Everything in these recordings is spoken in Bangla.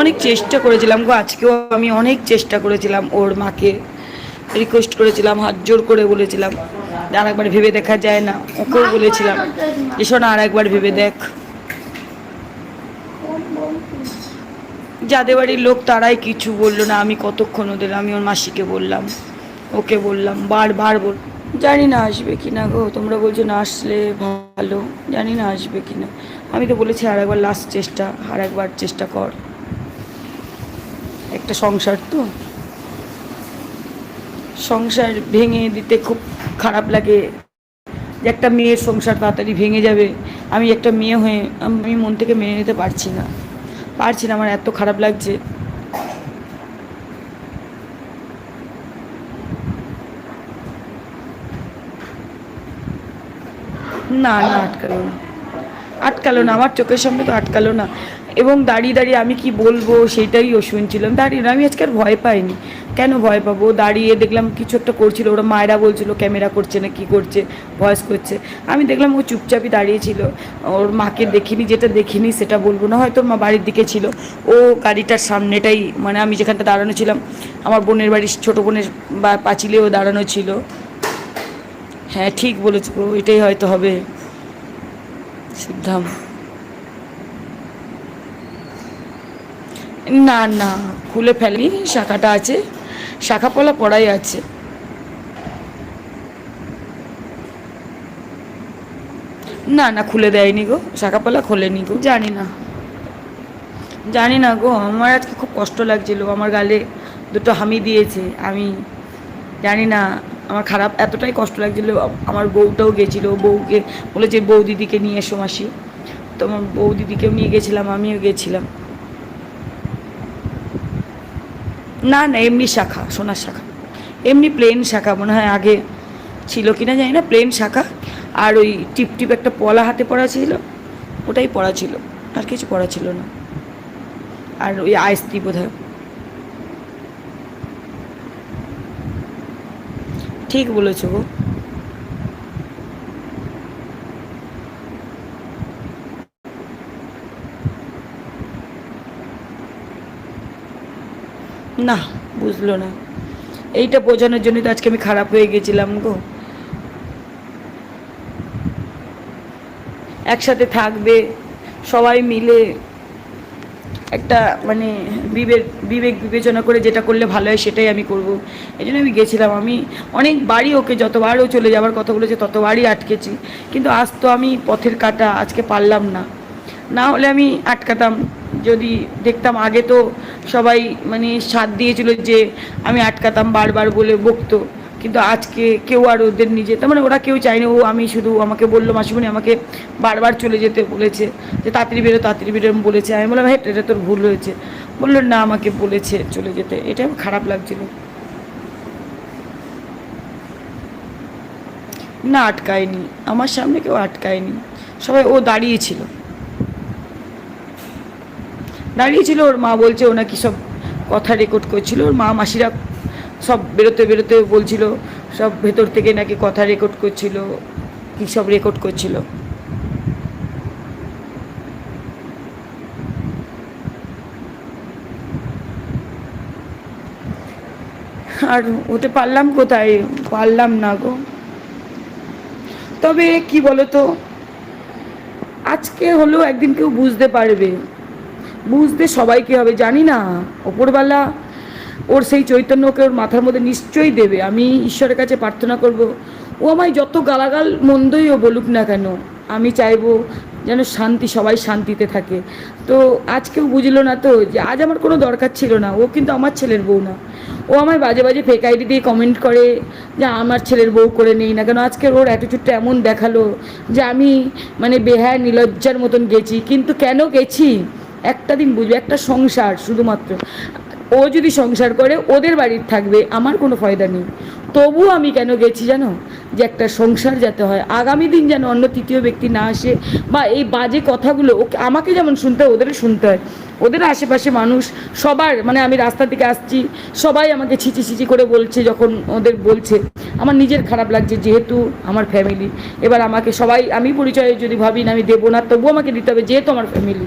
অনেক চেষ্টা করেছিলাম গো, আজকেও আমি অনেক চেষ্টা করেছিলাম ওর মাকে। রিকোয়েস্ট করেছিলাম, হাত জোর করে বলেছিলাম, আর একবার ভেবে দেখা যায় না, ওকেও বলেছিলাম, যে শোনা আর একবার ভেবে দেখ। যাদের বাড়ির লোক তারাই কিছু বলল না, আমি কতক্ষণ ওদের, আমি ওর মাসিকে বললাম, ওকে বললাম, বারবার বল, জানি না আসবে কি না গো, তোমরা বলছো না আসলে ভালো, জানি না আসবে কি না। আমি তো বলেছি আর একবার লাস্ট চেষ্টা, আর একবার চেষ্টা কর। একটা সংসার তো। সংসার ভেঙে দিতে খুব খারাপ লাগে। যে একটা মেয়ের সংসার তাড়াতাড়ি ভেঙে যাবে। আমি একটা মেয়ে হয়ে, আমি মন থেকে মেনে নিতে পারছি না। পারছি না, আমার এত খারাপ লাগছে। না না, আটকালো না। আটকালো না, আমার চোখের সামনে তো আটকালো না। এবং দাঁড়িয়ে দাঁড়িয়ে আমি কি বলব সেটাই ও শুনছিলাম। দাঁড়িয়ে আমি আজকে আর ভয় পাইনি। কেন ভয় পাবো? দাঁড়িয়ে দেখলাম কিছু একটা করছিল, ওরা মায়েরা বলছিল, ক্যামেরা করছে না, কি করছে? ভয়েস করছে। আমি দেখলাম ও চুপচাপই দাঁড়িয়েছিল ওর মাকে দেখিনি, যেটা দেখিনি সেটা বলব না। হয়তো মা বাড়ির দিকে ছিল। ও গাড়িটার সামনেটাই মানে আমি যেখানটা দাঁড়ানো ছিলাম, আমার বোনের বাড়ির ছোটো বোনের বা পাঁচিলেও দাঁড়ানো ছিল। হ্যাঁ ঠিক বলেছ, এটাই হয়তো হবে। সিদ্ধাম। না না, খুলে ফেলি শাখাটা আছে, শাখা পলা পড়াই আছে। না না, খুলে দেয়নি গো, শাখা পলা খোলেনি গো, জানি না। জানি না গো, আমার আজকে খুব কষ্ট লাগছিল, আমার গালে দুটো হামি দিয়েছে, আমি জানি না, আমার খারাপ, এতটাই কষ্ট লাগছিল, আমার বউটাও গেছিল, বউকে বলেছে বউ দিদিকে নিয়ে এসো মাসি। তো আমার বউ দিদিকেও নিয়ে গেছিলাম, আমিও গেছিলাম। না না, এমনি শাখা, সোনার শাখা। এমনি প্লেন শাখা, মনে হয় আগে ছিল কিনা জানি না প্লেন শাখা। আর ওই টিপ টিপ একটা পলা হাতে পড়া ছিল, ওটাই পড়া ছিল, আর কিছু পড়া ছিল না। আর ওই আইস্তি বোধ ঠিক বলেছ গো। না, বুঝলো না। এইটা বোঝানোর জন্য তো আজকে আমি খারাপ হয়ে গেছিলাম গো। একসাথে থাকবে, সবাই মিলে একটা মানে বিবেক বিবেক বিবেচনা করে যেটা করলে ভালো হয় সেটাই আমি করব। এই জন্য আমি গেছিলাম। আমি অনেক বাড়ি ওকে যতবারও চলে যাওয়ার কথা বলেছে, ততবারই আটকেছি। কিন্তু আজ তো আমি পথের কাটা, আজকে পারলাম না। না হলে আমি আটকাতাম। যদি দেখতাম আগে তো সবাই মানে সাথ দিয়েছিল যে আমি আটকাতাম বারবার বলে বকতো। কিন্তু আজকে কেউ আর ওদের নিজে তার মানে ওরা কেউ চায়নি, ও আমি শুধু আমাকে বলল, মাসিমণি, আমাকে বারবার চলে যেতে বলেছে। যে তাড়াতাড়ি বেরো তাড়াতাড়ি বেরো বলেছে। আমি বললাম হ্যাঁ এটা তোর ভুল হয়েছে। বলল, না, আমাকে বলেছে চলে যেতে। এটা খারাপ লাগছিল। না, আটকায়নি। আমার সামনে কেউ আটকায়নি। সবাই, ও দাঁড়িয়েছিল দাঁড়িয়েছিল, ওর মা বলছে ও নাকি সব কথা রেকর্ড করছিল, ওর মা মাসিরা সব বেরোতে বেরোতে বলছিল, সব ভেতর থেকে নাকি কথা রেকর্ড করছিল, কী সব রেকর্ড করছিল। আর ওতে পারলাম কোথায়? পারলাম না গো। তবে কি বলতো, আজকে হলেও একদিন কেউ বুঝতে পারবে। বুঝতে সবাই সবাইকে হবে জানি না। ওপরবেলা ওর সেই চৈতন্যকে ওর মাথার মধ্যে নিশ্চয়ই দেবে। আমি ঈশ্বরের কাছে প্রার্থনা করব। ও আমায় যত গালাগাল মন্দই ও বলুক না কেন, আমি চাইব যেন শান্তি, সবাই শান্তিতে থাকে। তো আজকেও বুঝলো না তো যে আজ আমার কোনো দরকার ছিল না। ও কিন্তু আমার ছেলের বউ না। ও আমায় বাজে বাজে ফেক আইডি দিয়ে কমেন্ট করে যে আমার ছেলের বউ করে নেই না কেন? আজকে ওর অ্যাটিটিউডটা এমন দেখাল যে আমি মানে বেহায়, নিলজ্জার মতন গেছি। কিন্তু কেন গেছি? একটা দিন বুঝবে, একটা সংসার শুধুমাত্র। ও যদি সংসার করে, ওদের বাড়ির থাকবে, আমার কোনো ফয়দা নেই। তবুও আমি কেন গেছি জানো? যে একটা সংসার যাতে হয়। আগামী দিন যেন অন্য তৃতীয় ব্যক্তি না আসে, বা এই বাজে কথাগুলো, ওকে, আমাকে যেমন শুনতে হয়, ওদেরও শুনতে হয়। ওদের আশেপাশে মানুষ, সবার মানে আমি রাস্তা থেকে আসছি, সবাই আমাকে ছিচি ছিচি করে বলছে, যখন ওদের বলছে, আমার নিজের খারাপ লাগছে, যেহেতু আমার ফ্যামিলি এবার আমাকে সবাই, আমি পরিচয়ে যদি ভাবি না, আমি দেবো না, তবুও আমাকে দিতে হবে, যেহেতু আমার ফ্যামিলি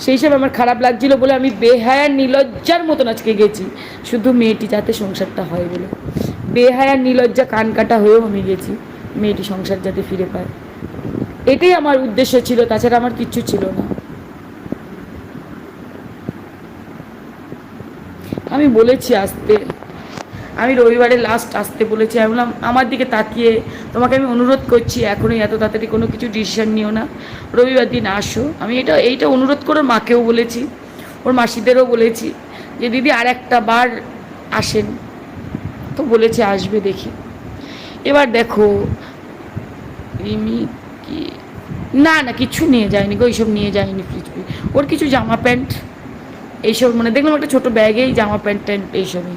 সেই হিসাবে আমার খারাপ লাগছিল বলে আমি বেহায়া নিলজ্জার মতন আজকে গেছি। শুধু মেয়েটি যাতে সংসারটা হয় বলে। বেহায়া নিলজ্জা কান কাটা হয়েও আমি গেছি, মেয়েটি সংসার যাতে ফিরে পায়। এটাই আমার উদ্দেশ্য ছিল, তাছাড়া আমার কিচ্ছু ছিল না। আমি বলেছি আসতে। আমি রবিবারে লাস্ট আসতে বলেছি। আমি বললাম, আমার দিকে তাকিয়ে তোমাকে আমি অনুরোধ করছি, এখনই এত তাড়াতাড়ি কোনো কিছু ডিসিশান নিও না। রবিবার দিন আসো। আমি এটা, এইটা অনুরোধ করে মাকেও বলেছি, ওর মাসিদেরও বলেছি যে, দিদি আর একটা বার আসেন। তো বলেছে, আসবে, দেখি। এবার দেখো, রিমি কি, না না, কিছু নিয়ে যায়নি গো, এইসব নিয়ে যায়নি ফ্রিজ ওর কিছু জামা প্যান্ট, এইসব মানে দেখলাম একটা ছোটো ব্যাগেই জামা প্যান্ট ট্যান্ট এইসবই।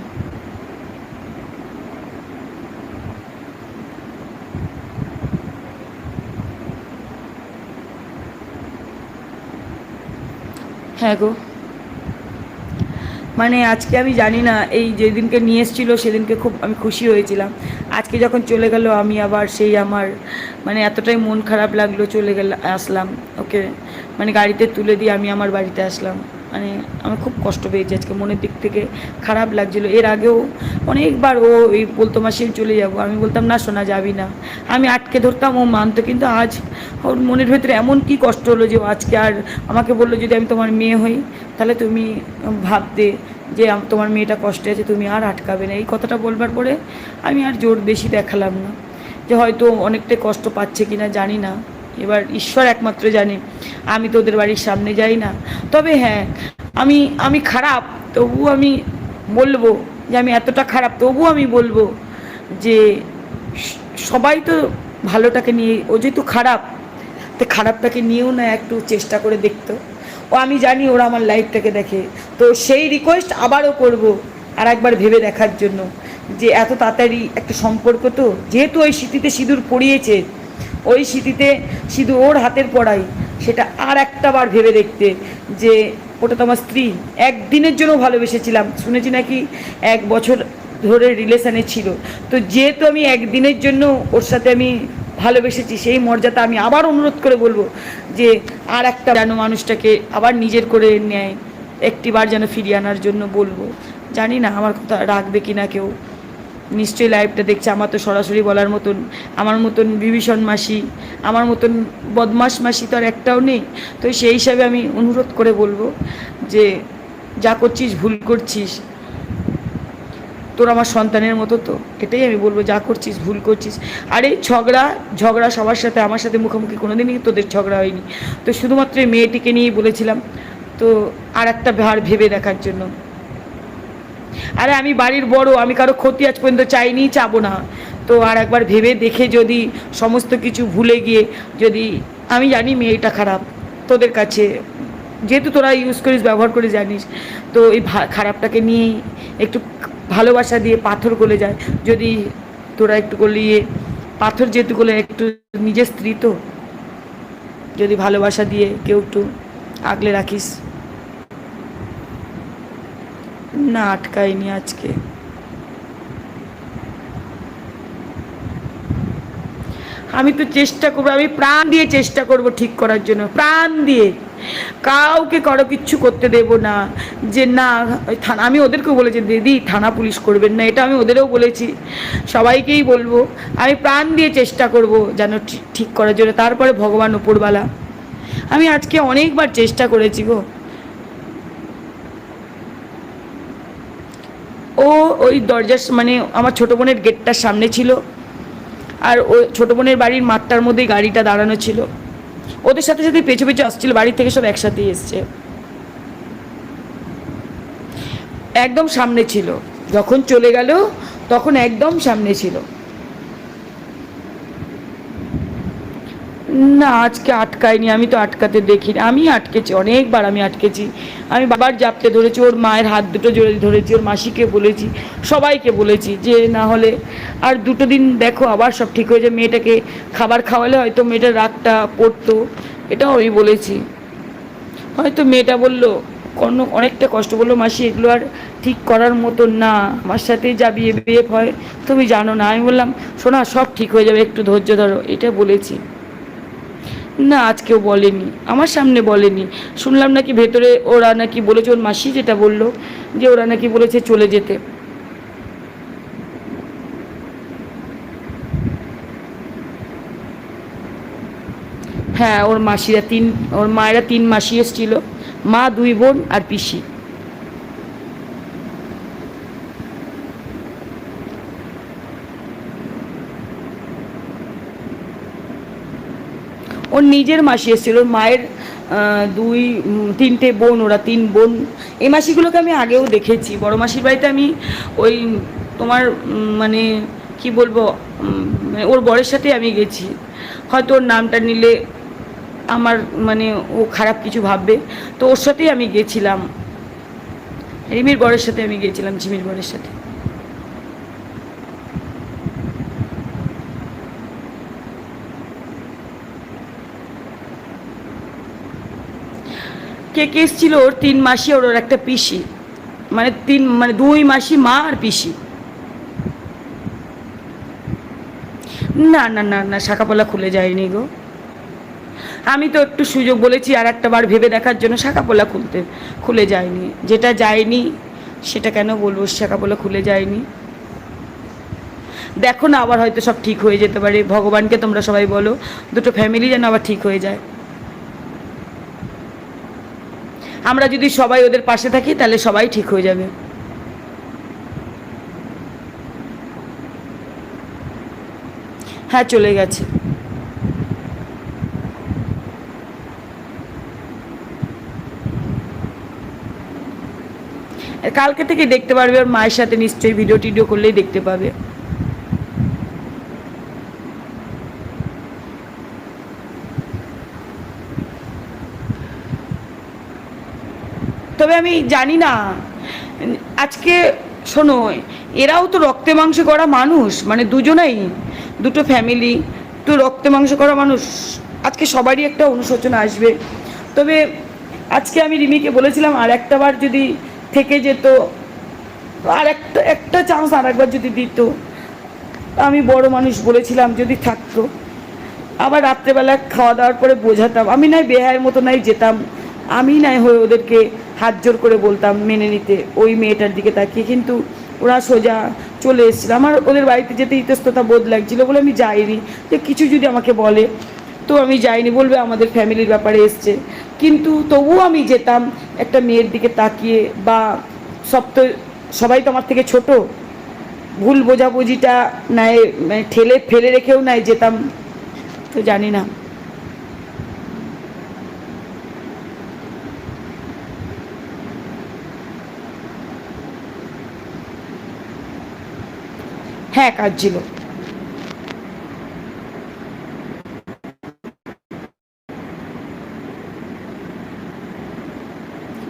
হ্যাঁ গো। মানে আজকে আমি জানি না, এই যেদিনকে নিয়ে এসেছিল সেদিনকে খুব আমি খুশি হয়েছিলাম। আজকে যখন চলে গেল, আমি আবার সেই আমার মানে এতটাই মন খারাপ লাগল, চলে গেল, আসলাম, ওকে মানে গাড়িতে তুলে দিয়ে আমি আমার বাড়িতে আসলাম। মানে আমার খুব কষ্ট পেয়েছি আজকে, মনের দিক থেকে খারাপ লাগছিল। এর আগেও অনেকবার ও এই বলতো মাসে চলে যাব। আমি বলতাম, না শোনা যাবি না। আমি আটকে ধরতাম, ও মানতো, কিন্তু আজ ওর মনের ভেতরে এমন কি কষ্ট হলো যে আজকে আর আমাকে বলল, যদি আমি তোমার মেয়ে হই, তাহলে তুমি ভাবতে যে তোমার মেয়েটা কষ্টে আছে, তুমি আর আটকাবে না। এই কথাটা বলবার পরে আমি আর জোর বেশি দেখালাম না যে হয়তো অনেকটাই কষ্ট পাচ্ছে কিনা, জানি না। এবার ঈশ্বর একমাত্র জানে, আমি তো ওদের বাড়ির সামনে যাই না। তবে হ্যাঁ আমি আমি খারাপ তবু আমি বলব যে আমি এতটা খারাপ তবু আমি বলব যে সবাই তো ভালোটাকে নিয়ে, ও যেহেতু খারাপ, তো খারাপটাকে নিয়েও না একটু চেষ্টা করে দেখতো। ও আমি জানি ওরা আমার লাইফটাকে দেখে, তো সেই রিকোয়েস্ট আবারও করব আর একবার ভেবে দেখার জন্য যে এত তাড়াতাড়ি একটা সম্পর্ক তো, যেহেতু ওই স্মৃতিতে সিঁদুর পড়িয়েছে ওই স্মৃতিতে শুধু ওর হাতের পড়াই। সেটা আর একটা বার ভেবে দেখতে যে ওটা তো আমার স্ত্রী। একদিনের জন্য ভালোবেসেছিলাম। শুনেছি নাকি এক বছর ধরে রিলেশানে ছিল। তো যেহেতু আমি একদিনের জন্য ওর সাথে আমি ভালোবেসেছি, সেই মর্যাদা আমি আবার অনুরোধ করে বলব যে আর একটা যেন মানুষটাকে আবার নিজের করে নেয় একটিবার যেন ফিরিয়ে আনার জন্য বলব। জানি না আমার কথা রাখবে কি না কেউ। নিশ্চয়ই লাইভটা দেখছে, আমার তো সরাসরি বলার মতন, আমার মতন বিভীষণ মাসি, আমার মতন বদমাস মাসি তো আর একটাও নেই। তো সেই হিসাবে আমি অনুরোধ করে বলব যে, যা করছিস, ভুল করছিস, তোর আমার সন্তানের মতো তো, এটাই আমি বলব, যা করছিস, ভুল করছিস। আর এই ঝগড়া ঝগড়া সবার সাথে, আমার সাথে মুখোমুখি কোনো দিনই তোদের ঝগড়া হয়নি। তো শুধুমাত্র মেয়েটিকে নিয়েই বলেছিলাম, তো আর একটা ভার ভেবে দেখার জন্য। আরে আমি বাড়ির বড়, আমি কারও ক্ষতি আজ পর্যন্ত চাইনি, চাবো না। তো আর একবার ভেবে দেখে যদি সমস্ত কিছু ভুলে গিয়ে যদি, আমি জানি মেয়েটা খারাপ, তোদের কাছে। যেহেতু তোরা ইউজ করিস, ব্যবহার করে জানিস, তো এই খারাপটাকে নিয়েই একটু ভালোবাসা দিয়ে পাথর গলে যায়। যদি তোরা একটু গলিয়ে পাথর যেহেতু গলে একটু নিজের স্ত্রী তো। যদি ভালোবাসা দিয়ে কেউ একটু আগলে রাখিস। না আটকায়নি আজকে। আমি তো চেষ্টা করব, আমি প্রাণ দিয়ে চেষ্টা করব ঠিক করার জন্য, প্রাণ দিয়ে। কাউকে কারও কিচ্ছু করতে দেব না, যে না থানা, আমি ওদেরকেও বলেছি, দিদি, থানা পুলিশ করবেন না। এটা আমি ওদেরও বলেছি, সবাইকেই বলব, আমি প্রাণ দিয়ে চেষ্টা করব যেন ঠিক- করার জন্য। তারপরে ভগবান ওপরবালা আমি আজকে অনেকবার চেষ্টা করেছি গো। ও ওই দরজার মানে আমার ছোটো বোনের গেটটার সামনে ছিল। আর ও ছোটো বোনের বাড়ির মাঠটার মধ্যেই গাড়িটা দাঁড়ানো ছিল। ওদের সাথে সাথে পেছু পেছু আসছিল বাড়ি থেকে সব একসাথেই এসছে। একদম সামনে ছিল। যখন চলে গেল, তখন একদম সামনে ছিল। না, আজকে আটকায়নি, আমি তো আটকাতে দেখিনি। আমি আটকেছি, অনেকবার আমি আটকেছি। আমি বাবার জাপতে ধরেছি, ওর মায়ের হাত দুটো জোরে ধরেছি, ওর মাসিকে বলেছি, সবাইকে বলেছি যে না হলে আর দুটো দিন দেখো, আবার সব ঠিক হয়ে যায়। মেয়েটাকে খাবার খাওয়ালে হয়তো মেয়েটার রাগটা পড়তো, এটাও আমি বলেছি। হয়তো মেয়েটা বলল কোনো অনেকটা কষ্ট বলল মাসি, এগুলো আর ঠিক করার মতো না, আমার সাথেই যা বিয়ে বিয়ে হয়, তুমি জানো না। আমি বললাম, শোনা, সব ঠিক হয়ে যাবে, একটু ধৈর্য ধরো। এটা বলেছি। না, আজকেও বলেনি। আমার সামনে বলেনি। শুনলাম নাকি ভেতরে ওরা নাকি বলেছে, ওর মাসি যেটা বলল, যে ওরা নাকি বলেছে চলে যেতে। হ্যাঁ ওর মাসিরা তিন, ওর মায়েরা তিন মাসি এসেছিল, মা, দুই বোন আর পিসি। ওর নিজের মাসি এসেছিল, ওর মায়ের দুই তিনটে বোন, ওরা তিন বোন। এই মাসিগুলোকে আমি আগেও দেখেছি। বড় মাসির বাড়িতে আমি ওই তোমার মানে কি বলব মানে ওর বরের সাথে আমি গেছি। হয়তো ওর নামটা নিলে আমার মানে ও খারাপ কিছু ভাববে। তো ওর সাথেই আমি গেছিলাম। রিমির বরের সাথে আমি গিয়েছিলাম ঝিমির বরের সাথে। কে কে এসেছিল ওর তিন মাসি ওর একটা পিসি। মানে তিন মানে দুই মাসি, মা আর পিসি। না না না না, শাখাপলা খুলে যায়নি গো। আমি তো একটু সুযোগ বলেছি আর একটা বার ভেবে দেখার জন্য শাখাপোলা খুলতে, খুলে যায়নি। যেটা যায়নি, সেটা কেন বলব? শাখাপোলা খুলে যায়নি। দেখো না, আবার হয়তো সব ঠিক হয়ে যেতে পারে। ভগবানকে তোমরা সবাই বলো, দুটো ফ্যামিলি যেন আবার ঠিক হয়ে যায়। আমরা যদি সবাই ওদের পাশে থাকি, তাহলে সবাই ঠিক হয়ে যাবে। হ্যাঁ চলে গেছে। কালকে থেকে দেখতে পারবে ওর মায়ের সাথে নিশ্চয়ই ভিডিও টিডিও করলেই দেখতে পাবে। আমি জানি না। আজকে শোনো, এরাও তো রক্তে মাংস করা মানুষ মানে দুজনাই, দুটো ফ্যামিলি তো রক্তে মাংস করা মানুষ। আজকে সবারই একটা অনুশোচনা আসবে। তবে আজকে আমি রিমিকে বলেছিলাম, আর একটা বার যদি থেকে যেত, আর একটা একটা চান্স আর একবার যদি দিত, আমি বড় মানুষ বলেছিলাম যদি থাকতো। আবার রাত্রেবেলা খাওয়া দাওয়ার পরে বোঝাতাম, আমি নাই বেহায়ের মতো নাই যেতাম। আমি নাই হয়ে ওদেরকে হাত জোর করে বলতাম, মেনে নিতে। ওই মেয়েটার দিকে তাকিয়ে কিন্তু ওরা সোজা চলে এসেছিল। আমার ওদের বাড়িতে যেতে ইতস্ততা বোধ লাগছিল বলে আমি যাইনি। যে কিছু যদি আমাকে বলে, তো আমি যাইনি, বলবে আমাদের ফ্যামিলির ব্যাপারে এসছে। কিন্তু তবুও আমি যেতাম, একটা মেয়ের দিকে তাকিয়ে, বা সব তো সবাই তো আমার থেকে ছোট, ভুল বোঝাবুঝিটা নাই মানে ঠেলে ফেলে রেখেও নাই যেতাম, তো জানি না। হ্যাঁ কাজ ছিল।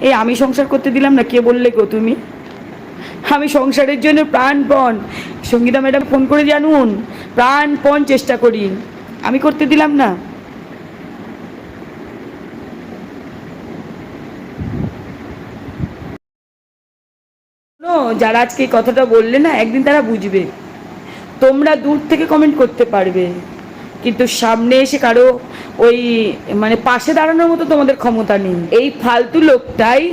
এই আমি সংসার করতে দিলাম না, কে বললে গো তুমি? আমি সংসারের জন্য প্রাণপণ। সঙ্গীতা ম্যাডাম ফোন করে জানুন, প্রাণপণ চেষ্টা করি। আমি করতে দিলাম না। যারা আজকে এই কথাটা বললে না, একদিন তারা বুঝবে। তোমরা দূর থেকে কমেন্ট করতে পারবে। কিন্তু সামনে এসে কারও ওই মানে পাশে দাঁড়ানোর মতো তোমাদের ক্ষমতা নেই। এই ফালতু লোকটাই